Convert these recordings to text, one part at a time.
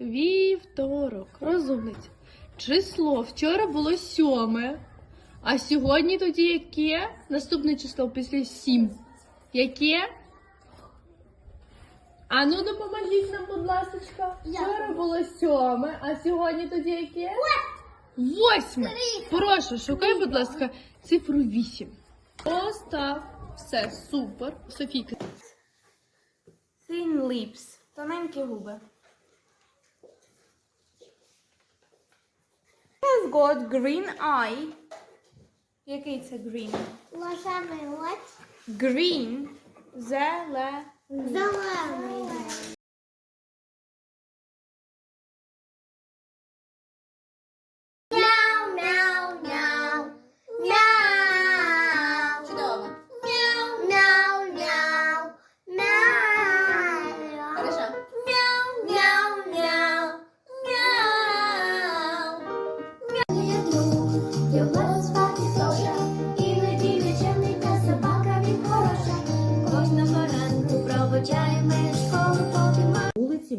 Вівторок. Розумниця. Число вчора було сьоме. А сьогодні тоді яке? Наступне число після сім. Яке? А ну допоможіть нам, будь ласка. Вчора було сьоме, а сьогодні тоді яке? Восьме. Прошу, шукай, будь ласка, цифру вісім. Постав. Все, супер. Софійка. Thin lips. Тоненькі губи. got green eye. Який це green? Лошадий лось. Green. Зеле. Зелений.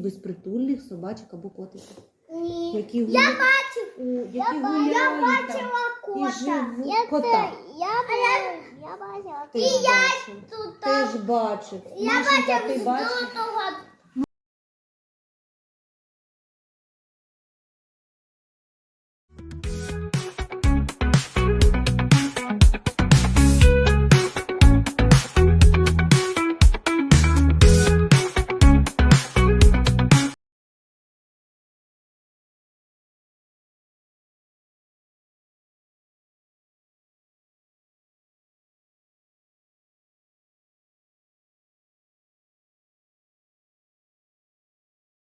Безпритульних собачок або котиків. Ні. Які Я бачу бачив. у- які Я, гуляють я там. бачила І кота. Я кота. Я, бачила. я бачила. Ти І я бачив. тут Ти ж бачив. Я бачив ти бачив?